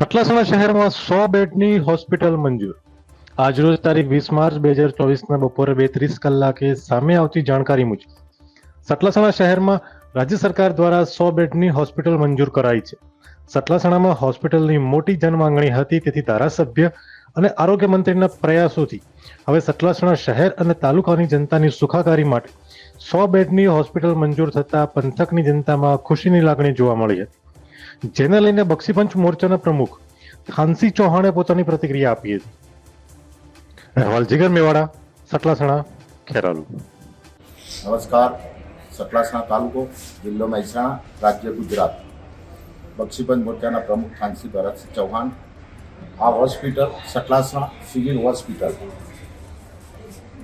સતલાસણા શહેરમાં સો બેડની હોસ્પિટલ મંજૂર. આજરોજ તારીખ વીસ માર્ચ બે હજાર ચોવીસના બપોરે બે ત્રીસ કલાકે સામે આવતી જાણકારી મુજબ સતલાસણા શહેરમાં રાજ્ય સરકાર દ્વારા સો બેડની હોસ્પિટલ મંજૂર કરાઈ છે. સતલાસણામાં હોસ્પિટલની મોટી જનમાંગણી હતી, તેથી ધારાસભ્ય અને આરોગ્ય મંત્રીના પ્રયાસોથી હવે સતલાસણા શહેર અને તાલુકાની જનતાની સુખાકારી માટે સો બેડની હોસ્પિટલ મંજૂર થતા પંથકની જનતામાં ખુશીની લાગણી જોવા મળી હતી. જેને લઈને બક્ષીપંચ મોરચાના પ્રમુખ ખાનસી ચૌહાણે પોતાની પ્રતિક્રિયા આપી હતી. અહેવાલ જીગર મેવાડા, સટલાસણા, ખેરાલુ. નમસ્કાર. સટલાસણા તાલુકો, જિલ્લો મહેસાણા, રાજ્ય ગુજરાત. બક્ષીપંચ મોરચાના પ્રમુખ ખાનસી ભરતસિંહ ચૌહાણ. આ હોસ્પિટલ સટલાસણા સિવિલ હોસ્પિટલ.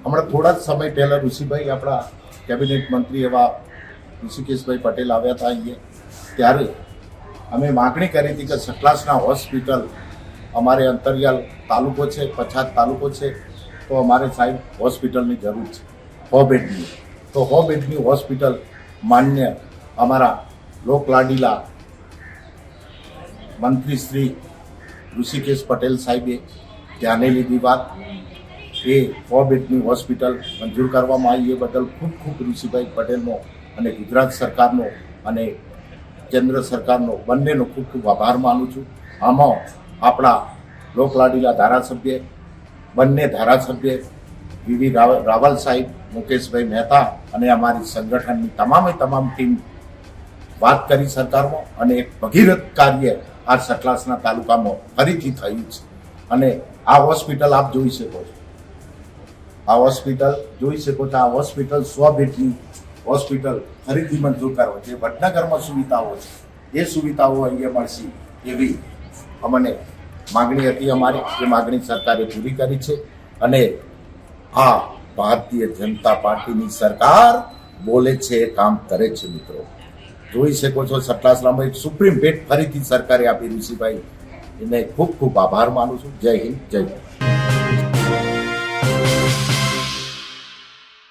હમણાં થોડા જ સમય પહેલાં ઋષિભાઈ આપણા કેબિનેટ મંત્રી એવા ઋષિકેશભાઈ પટેલ આવ્યા હતા અહીંયા. ત્યારે અમે માગણી કરી હતી કે સટલાસના હોસ્પિટલ અમારે અંતરિયાલ તાલુકો છે, પછાત તાલુકો છે, તો અમારે સાહેબ હોસ્પિટલની જરૂર છે હો બેડની તો હો બેડની હોસ્પિટલ માન્ય અમારા લોકલાડીલા મંત્રી શ્રી ઋષિકેશ પટેલ સાહેબે ધ્યાને લીધી વાત. એ સો બેડની હોસ્પિટલ મંજૂર કરવામાં આવી એ બદલ ખૂબ ખૂબ ઋષિભાઈ પટેલનો અને ગુજરાત સરકારનો અને કેન્દ્ર સરકારનો, બંનેનો ખૂબ ખૂબ આભાર માનું છું. આમાં આપણા લોકલાડીલા ધારાસભ્ય, બંને ધારાસભ્ય, વીવી રાવ- રાવલ સાહેબ, મુકેશભાઈ મહેતા અને અમારી સંગઠનની તમામે તમામ ટીમ વાત કરી સરકારમાં અને એક ભગીરથ કાર્ય આ સતલાસના તાલુકામાં ફરીથી થયું છે. અને આ હોસ્પિટલ આપ જોઈ શકો છો. આ હોસ્પિટલ, જોઈ શકો છો, આ હોસ્પિટલ સો બેડની હોસ્પિટલ ફરીથી મંજૂર કરો જે વડનગરમાં સુવિધાઓ છે. એ સુવિધાઓ અહીંયા મળશે એવી અમને માગણી હતી અમારી. એ માગણી સરકારે પૂરી કરી છે અને આ ભારતીય જનતા પાર્ટીની સરકાર બોલે છે, કામ કરે છે મિત્રો. જોઈ શકો છો સટલાસરામાં એક સુપ્રીમ ભેટ ફરીથી સરકારે આપી ઋષિભાઈ. એને ખૂબ ખૂબ આભાર માનું છું. જય હિન્દ, જય ભારત.